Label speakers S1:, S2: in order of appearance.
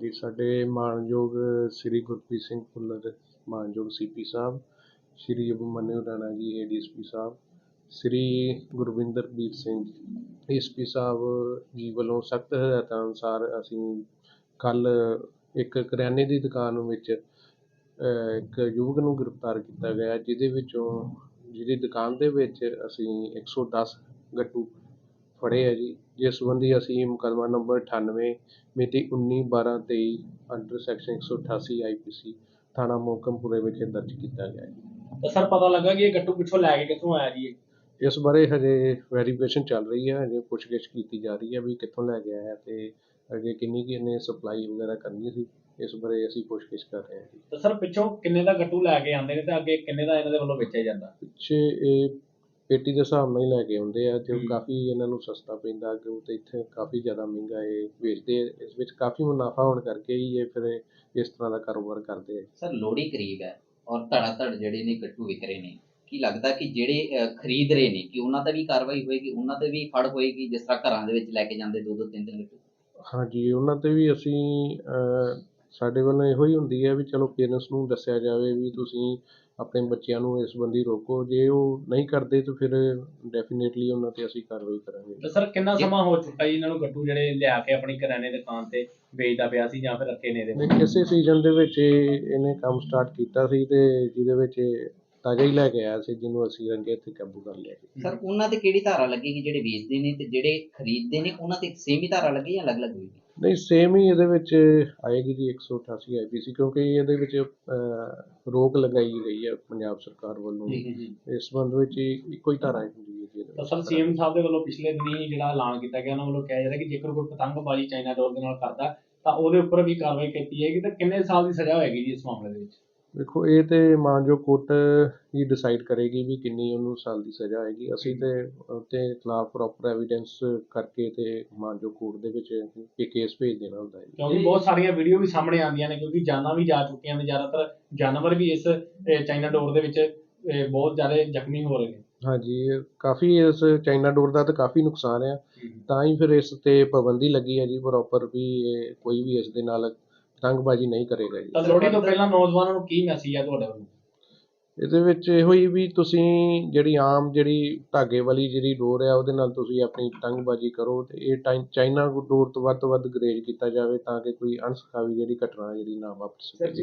S1: ਹਾਂਜੀ, ਸਾਡੇ ਮਾਣਯੋਗ ਸ੍ਰੀ ਗੁਰਪ੍ਰੀਤ ਸਿੰਘ ਭੁੱਲਰ ਮਾਣਯੋਗ ਸੀ ਪੀ ਸਾਹਿਬ, Shri Abhimanyu Rana ji A D S P Sahib, Shri Gurwinderbir Singh ASP ਸਾਹਿਬ ਜੀ ਵੱਲੋਂ ਸਖਤ ਹਦਾਇਤਾਂ ਅਨੁਸਾਰ ਅਸੀਂ ਕੱਲ੍ਹ ਇੱਕ ਕਰਿਆਨੇ ਦੀ ਦੁਕਾਨ ਵਿੱਚ ਇੱਕ ਯੁਵਕ ਨੂੰ ਗ੍ਰਿਫਤਾਰ ਕੀਤਾ ਗਿਆ, ਜਿਹਦੇ ਵਿੱਚੋਂ, ਜਿਹਦੀ ਦੁਕਾਨ ਦੇ ਵਿੱਚ ਅਸੀਂ 110 ਗੱਟੂ ਫੜੇ ਆ ਜੀ। ਜਿਸ ਸੰਬੰਧੀ ਅਸੀਂ ਮੁਕੱਦਮਾ ਨੰਬਰ 98 ਮਿਤੀ 19 12 23 ਅੰਡਰ ਸੈਕਸ਼ਨ 188 ਆਈਪੀਸੀ ਥਾਣਾ ਮੋਕਮਪੁਰੇ ਵਿਖੇ ਦਰਜ ਕੀਤਾ ਗਿਆ ਹੈ
S2: ਤਾਂ ਸਰ ਪਤਾ ਲੱਗਾ ਕਿ ਇਹ ਗੱਟੂ ਪਿੱਛੋਂ ਲੈ ਕੇ ਕਿੱਥੋਂ ਆਇਆ ਜੀ ਇਹ?
S1: ਇਸ ਬਾਰੇ ਹਜੇ ਵੈਰੀਫਿਕੇਸ਼ਨ ਚੱਲ ਰਹੀ ਹੈ ਹਜੇ ਪੁੱਛਗਿੱਛ ਕੀਤੀ ਜਾ ਰਹੀ ਹੈ ਵੀ ਕਿੱਥੋਂ ਲੈ ਕੇ ਆਇਆ ਤੇ ਅੱਗੇ ਕਿੰਨੀ ਕਿ ਇਹਨੇ ਸਪਲਾਈ ਵਗੈਰਾ ਕਰਨੀ ਸੀ ਇਸ ਬਾਰੇ ਅਸੀਂ ਪੁੱਛਗਿੱਛ ਕਰ ਰਹੇ ਹਾਂ ਜੀ।
S2: ਤਾਂ ਸਰ ਪਿੱਛੋਂ ਕਿੰਨੇ ਦਾ ਗੱਟੂ ਲੈ ਕੇ ਆਉਂਦੇ ਨੇ ਤੇ ਅੱਗੇ ਕਿੰਨੇ ਦਾ ਇਹਨਾਂ ਦੇ ਵੱਲੋਂ ਵੇਚਿਆ ਜਾਂਦਾ?
S1: ਪਿੱਛੇ ਇਹ ਪੇਟੀ ਦੇ ਹਿਸਾਬ ਨਾਲ ਹੀ ਲੈ ਕੇ ਆਉਂਦੇ ਆ ਤੇ ਉਹ
S2: ਹੂੰ।
S1: ਕਾਫੀ ਇਹਨਾਂ ਨੂੰ ਸਸਤਾ ਪੈਂਦਾ ਅੱਗੇ ਤੇ ਇੱਥੇ ਕਾਫੀ ਜ਼ਿਆਦਾ ਮਹਿੰਗਾ ਇਹ ਵੇਚਦੇ ਇਸ ਵਿੱਚ ਕਾਫੀ ਮੁਨਾਫਾ ਹੋਣ ਕਰਕੇ ਹੀ ਇਹ ਫਿਰ ਇਸ ਤਰ੍ਹਾਂ ਦਾ ਕਾਰੋਬਾਰ ਕਰਦੇ ਆ।
S3: ਸਰ ਲੋਹੜੀ ਕਰੀਬ ਹੈ ਔਰ ਧੜਾ ਧੜ ਜਿਹੜੇ ਨੇ ਗੱਟੂ ਵਿਕ ਰਹੇ ਨੇ। ਕੀ ਲੱਗਦਾ ਕਿ ਜਿਹੜੇ ਖਰੀਦ ਰਹੇ ਨੇ ਕਿ ਉਹਨਾਂ ਤੇ ਵੀ ਕਾਰਵਾਈ ਹੋਏਗੀ ਉਹਨਾਂ ਤੇ ਵੀ ਫੜ ਹੋਏਗੀ ਜਿਸ ਤਰ੍ਹਾਂ ਘਰਾਂ ਦੇ ਵਿੱਚ ਲੈ ਕੇ ਜਾਂਦੇ ਦੋ ਦੋ ਤਿੰਨ ਤਿੰਨ ਗੱਟੂ
S1: ਹਾਂਜੀ ਉਹਨਾਂ ਤੇ ਵੀ ਅਸੀਂ ਸਾਡੇ ਵੱਲੋਂ ਇਹੋ ਹੀ ਹੁੰਦੀ ਹੈ ਵੀ ਚਲੋ ਪੇਰੈਂਟਸ ਨੂੰ ਦੱਸਿਆ ਜਾਵੇ ਵੀ ਤੁਸੀਂ ਆਪਣੇ ਬੱਚਿਆਂ ਨੂੰ ਇਸ ਸੰਬੰਧੀ ਰੋਕੋ। ਜੇ ਉਹ ਨਹੀਂ ਕਰਦੇ ਤਾਂ ਫਿਰ ਡੈਫੀਨੇਟਲੀ ਉਹਨਾਂ ਤੇ ਅਸੀਂ ਕਾਰਵਾਈ ਕਰਾਂਗੇ।
S2: ਤਾਂ ਸਰ ਕਿੰਨਾ ਸਮਾਂ ਹੋ ਚੁੱਕਾ ਜੀ ਇਹਨਾਂ ਨੂੰ ਗੱਟੂ ਜਿਹੜੇ ਲਿਆ ਕੇ ਆਪਣੀ ਕਰਿਆਨੇ ਦੀ ਦੁਕਾਨ ਤੇ ਵੇਚਦਾ ਪਿਆ ਸੀ ਜਾਂ ਫਿਰ ਰੱਖੇ ਨੇ ਇਹਦੇ ਵਿੱਚ?
S1: ਨਹੀਂ ਇਸੇ ਸੀਜ਼ਨ ਦੇ ਵਿੱਚ ਇਹ- ਇਹਨੇ ਕੰਮ ਸਟਾਰਟ ਕੀਤਾ ਸੀ ਤੇ ਜਿਹਦੇ ਵਿੱਚ ਇਹ ਤਾਜ਼ਾ ਹੀ ਲੈ ਕੇ ਆਇਆ ਸੀ ਜਿਹਨੂੰ ਅਸੀਂ ਰੰਗੇ ਹੱਥੀਂ ਕਾਬੂ ਕਰ ਲਿਆ ਸੀ।
S3: ਸਰ ਉਹਨਾਂ ਤੇ ਕਿਹੜੀ ਧਾਰਾ ਲੱਗੇਗੀ ਜਿਹੜੇ ਵੇਚਦੇ ਨੇ ਤੇ ਜਿਹੜੇ ਖਰੀਦਦੇ ਨੇ ਉਹਨਾਂ ਤੇ ਸੇਮ ਹੀ ਧਾਰਾ ਲੱਗੇ ਜਾਂ ਅਲੱਗ-ਅਲੱਗ ਹੋਏਗੀ
S1: ਨਹੀਂ ਸੇਮ ਹੀ ਇਹਦੇ ਵਿੱਚ ਆਏਗੀ ਜੀ 188 ਆਈਪੀਸੀ ਕਿਉਂਕਿ ਇਹਦੇ ਵਿੱਚ ਰੋਕ ਲਗਾਈ ਗਈ ਹੈ ਪੰਜਾਬ ਸਰਕਾਰ ਵੱਲੋਂ ਇਸ ਸੰਬੰਧ ਵਿੱਚ ਇੱਕੋ ਹੀ ਧਾਰਾ ਹੁੰਦੀ ਹੈ ਜੀ।
S2: ਸਰ ਸੀਐਮ ਸਾਹਿਬ ਦੇ ਵੱਲੋਂ ਪਿਛਲੇ ਦਿਨੀ ਜਿਹੜਾ ਐਲਾਨ ਕੀਤਾ ਗਿਆ ਉਹਨਾਂ ਵੱਲੋਂ ਕਿਹਾ ਜਾਂਦਾ ਕਿ ਜੇਕਰ ਕੋਈ ਪਤੰਗਬਾਜ਼ੀ ਚਾਈਨਾ ਡੋਰ ਦੇ ਨਾਲ ਕਰਦਾ ਤਾਂ ਉਹਦੇ ਉੱਪਰ ਵੀ ਕਾਰਵਾਈ ਕੀਤੀ ਜਾਏਗੀ। ਤਾਂ ਕਿੰਨੇ ਸਾਲ ਦੀ ਸਜ਼ਾ ਹੋਏਗੀ ਜੀ ਇਸ ਮਾਮਲੇ ਦੇ ਵਿੱਚ?
S1: ਦੇਖੋ ਇਹ ਤੇ ਮਾਨਜੋ ਕੋਰਟ ਹੀ ਡਿਸਾਈਡ ਕਰੇਗੀ ਵੀ ਕਿੰਨੀ ਉਹਨੂੰ ਸਾਲ ਦੀ ਸਜ਼ਾ ਹੋਏਗੀ ਅਸੀਂ ਤੇ ਉਹਦੇ ਖਿਲਾਫ ਪ੍ਰੋਪਰ ਐਵੀਡੈਂਸ ਕਰਕੇ ਤੇ ਮਾਨਜੋ ਕੋਰਟ ਦੇ ਵਿੱਚ ਇਹ ਕੇਸ ਭੇਜ ਦੇਣਾ ਹੁੰਦਾ ਹੈ।
S2: ਕਿਉਂਕਿ ਬਹੁਤ ਸਾਰੀਆਂ ਵੀਡੀਓ ਵੀ ਸਾਹਮਣੇ ਆਉਂਦੀਆਂ ਨੇ ਕਿਉਂਕਿ ਜਾਨਾਂ ਵੀ ਜਾ ਚੁੱਕੀਆਂ ਨੇ। ਜ਼ਿਆਦਾਤਰ ਜਾਨਵਰ ਵੀ ਇਸ ਚਾਈਨਾ ਡੋਰ ਦੇ ਵਿੱਚ ਬਹੁਤ ਜ਼ਿਆਦਾ ਜ਼ਖਮੀ ਹੋ ਰਹੇ ਨੇ।
S1: ਹਾਂਜੀ ਕਾਫੀ ਇਸ ਚਾਈਨਾ ਡੋਰ ਦਾ ਤਾਂ ਕਾਫੀ ਨੁਕਸਾਨ ਆ। ਤਾਂ ਹੀ ਫਿਰ ਇਸ ਤੇ ਪਾਬੰਦੀ ਲੱਗੀ ਹੈ ਜੀ ਪ੍ਰੋਪਰ ਵੀ ਕੋਈ ਵੀ ਇਸ ਦੇ ਨਾਲ ਪਤੰਗਬਾਜ਼ੀ ਨਹੀਂ ਕਰੇਗਾ ਜੀ।
S2: ਤਾਂ ਲੋਹੜੀ ਤੋਂ ਪਹਿਲਾਂ ਨੌਜਵਾਨਾਂ ਨੂੰ ਕੀ ਮੈਸੇਜ ਹੈ ਤੁਹਾਡੇ ਵੱਲੋਂ?
S1: ਇਹਦੇ ਵਿੱਚ ਇਹੋ ਹੀ ਵੀ ਤੁਸੀਂ ਜਿਹੜੀ ਆਮ ਜਿਹੜੀ ਧਾਗੇ ਵਾਲੀ ਜਿਹੜੀ ਡੋਰ ਆ ਉਹਦੇ ਨਾਲ ਤੁਸੀਂ ਆਪਣੀ ਪਤੰਗਬਾਜ਼ੀ ਕਰੋ ਤੇ ਇਹ ਟਾਈ- ਚਾਈਨਾ ਡੋਰ ਤੋਂ ਵੱਧ ਤੋਂ ਵੱਧ ਗਰੇਜ ਕੀਤਾ ਜਾਵੇ ਤਾਂ ਕਿ ਕੋਈ ਅਣਸਖਾਵੀ ਜਿਹੜੀ ਘਟਨਾ ਜਿਹੜੀ ਨਾ ਵਾਪਰ ਸਕੇ ਜੀ